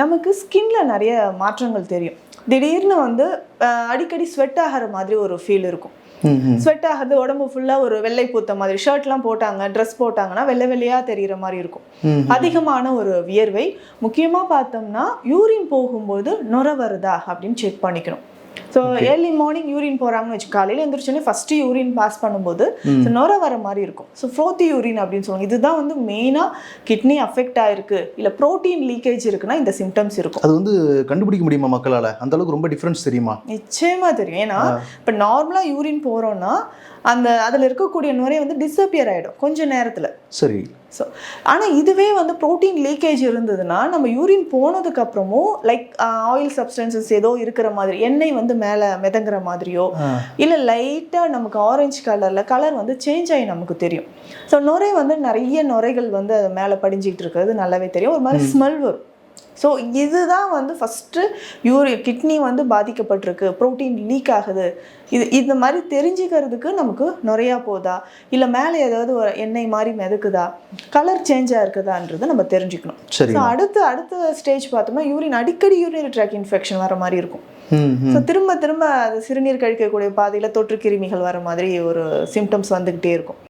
நமக்கு ஸ்கின்ல நிறைய மாற்றங்கள் தெரியும் திடீர்னு வந்து அடிக்கடி ஸ்வெட் ஆகிற மாதிரி ஒரு ஃபீல் இருக்கும். ஸ்வெட் ஆகிறது உடம்பு ஃபுல்லாக ஒரு வெள்ளை பூத்த மாதிரி ஷர்ட்லாம் போட்டாங்க ட்ரெஸ் போட்டாங்கன்னா வெள்ளை வெள்ளையாக தெரிகிற மாதிரி இருக்கும். அதிகமான ஒரு வியர்வை முக்கியமாக பார்த்தோம்னா யூரின் போகும்போது நுர வருதா அப்படின்னு செக் பண்ணிக்கணும் ஸோ ஏர்லி மார்னிங் யூரின் போகிறாங்கன்னு வச்சு காலையில் எழுந்திரிச்சோன்னே ஃபஸ்ட்டு யூரின் பாஸ் பண்ணும்போது நுர வர மாதிரி இருக்கும். ஸோ ஃப்ரோத்தி யூரின் அப்படின்னு சொல்லுவாங்க. இதுதான் வந்து மெயினாக கிட்னி அஃபெக்ட் ஆயிருக்கு. இல்லை ப்ரோட்டீன் லீக்கேஜ் இருக்குன்னா இந்த சிம்டம்ஸ் இருக்கும். அது வந்து கண்டுபிடிக்க முடியுமா மக்களால? அந்த அளவுக்கு ரொம்ப டிஃபரன்ஸ் தெரியுமா? நிச்சயமா தெரியும். ஏன்னா இப்போ நார்மலாக யூரின் போகிறோன்னா அந்த அதில் இருக்கக்கூடிய நுரை வந்து டிஸப்பியர் ஆகிடும் கொஞ்ச நேரத்தில். சரி. ஸோ ஆனால் இதுவே வந்து ப்ரோட்டீன் லீக்கேஜ் இருந்ததுன்னா நம்ம யூரின் போனதுக்கு அப்புறமும் லைக் ஆயில் சப்ஸ்டன்சஸ் ஏதோ இருக்கிற மாதிரி எண்ணெய் வந்து மேலே மிதங்குற மாதிரியோ. இல்லை லைட்டாக நமக்கு ஆரஞ்சு கலரில் கலர் வந்து சேஞ்ச் ஆகி நமக்கு தெரியும். ஸோ நுரை வந்து நிறைய நுரைகள் வந்து அது மேலே படிஞ்சிக்கிட்டு இருக்கிறது நல்லாவே தெரியும். ஒரு மாதிரி ஸ்மெல் வரும். ஸோ இதுதான் வந்து ஃபஸ்ட்டு யூரி கிட்னி வந்து பாதிக்கப்பட்டிருக்கு ப்ரோட்டீன் லீக் ஆகுது. இது இந்த மாதிரி தெரிஞ்சுக்கிறதுக்கு நமக்கு நுரையா போதா? இல்லை மேலே ஏதாவது ஒரு எண்ணெய் மாதிரி மிதக்குதா? கலர் சேஞ்சாக இருக்குதான்றதை நம்ம தெரிஞ்சுக்கணும். சரி அடுத்து அடுத்த ஸ்டேஜ் பார்த்தோம்னா யூரின் அடிக்கடி யூரினரி ட்ராக் இன்ஃபெக்ஷன் வர மாதிரி இருக்கும். ஸோ திரும்ப திரும்ப அது சிறுநீர் கழிக்கக்கூடிய பாதையில் தொற்று கிருமிகள் வர மாதிரி ஒரு சிம்டம்ஸ் வந்துக்கிட்டே இருக்கும்.